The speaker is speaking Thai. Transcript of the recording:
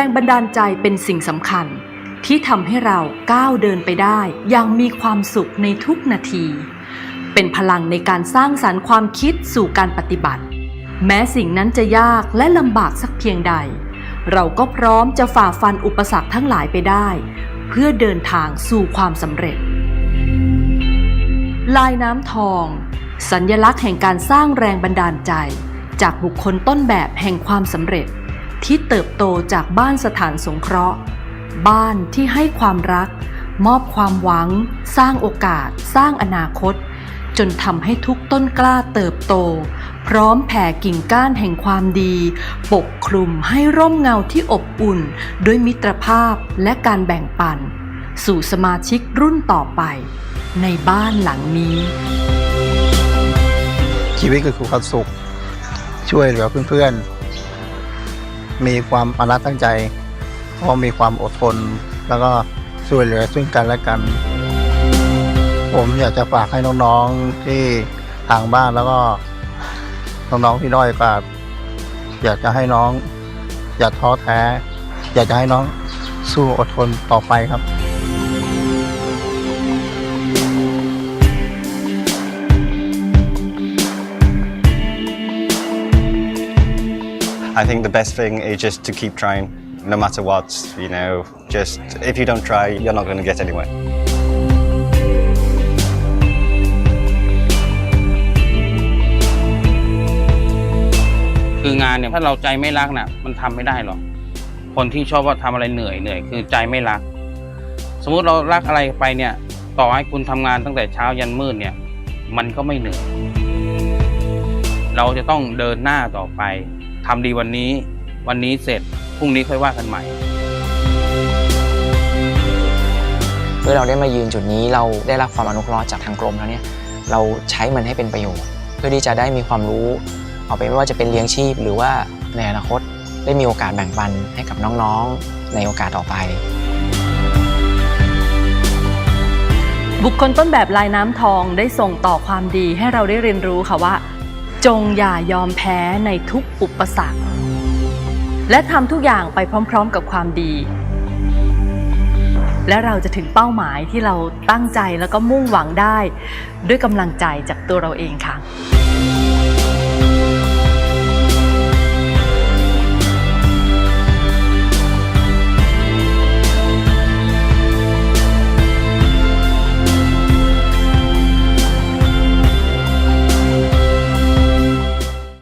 รงบันดาลใจเป็นสิ่งสำคัญ ที่ทำให้เราก้าวเดินไปได้อย่างมีความสุขในทุกนาที เป็นพลังในการสร้างสรรค์ความคิดสู่การปฏิบัติ แม้สิ่งนั้นจะยากและลำบากสักเพียงใด เราก็พร้อมจะฝ่าฟันอุปสรรคทั้งหลายไปได้ เพื่อเดินทางสู่ความสำเร็จ ลายน้ำทอง สัญญลักษณ์แห่งการสร้างแรงบันดาลใจ จากบุคคลต้นแบบแห่งความสำเร็จ ที่เติบโตจากบ้านสถานสงเคราะห์ บ้านที่ให้ความรัก มอบความหวัง สร้างโอกาส สร้างอนาคต จนทำให้ทุกต้นกล้าเติบโต พร้อมแผ่กิ่งก้านแห่งความดี ปกคลุมให้ร่มเงาที่อบอุ่น ด้วยมิตรภาพและการแบ่งปัน สู่สมาชิกรุ่นต่อไป ในบ้านหลังนี้ ชีวิตก็คือความสุข ช่วยเหลือเพื่อนๆ มีความอานัตตั้งใจพอมีความอดทน แล้วก็ช่วยเหลือซึ่งกันและกัน ผมอยากจะฝากให้น้องๆที่ทางบ้านแล้วก็น้องๆที่ด้อยกว่าอยากจะให้น้อง อย่าท้อแท้ อยากจะให้น้องสู้อดทนต่อไปครับ I think the best thing is just to keep trying, no matter what. You know, just if you don't try, you're not going to get anywhere. คืองานเนี่ยถ้าเราใจไม่รักน่ะ มันทำไม่ได้หรอกคนที่ชอบว่าทำอะไรเหนื่อยเหนื่อยคือใจไม่รัก สมมุติเรารักอะไรไปเนี่ย ต่อให้คุณทำงานตั้งแต่เช้ายันมืดเนี่ย มันก็ไม่เหนื่อย เราจะต้องเดินหน้าต่อไป ทำดีวันนี้ วันนี้เสร็จพรุ่งนี้ค่อยว่ากันใหม่ เมื่อเราได้มายืนจุดนี้เราได้รับความอนุเคราะห์จากทางกรมแล้วเนี่ยเราใช้มันให้เป็นประโยชน์ เพื่อที่จะได้มีความรู้เอาไปไม่ว่าจะเป็นเลี้ยงชีพ หรือว่าในอนาคตได้มีโอกาสแบ่งปันให้กับน้องๆ ในโอกาสต่อไป บุคคลต้นแบบลายน้ำทองได้ส่งต่อความดีให้เราได้เรียนรู้ค่ะว่า จงอย่ายอมแพ้ในทุกอุปสรรค และทำทุกอย่างไปพร้อม ๆ กับความดี และเราจะถึงเป้าหมายที่เราตั้งใจแล้วก็มุ่งหวังได้ ด้วยกำลังใจจากตัวเราเองค่ะ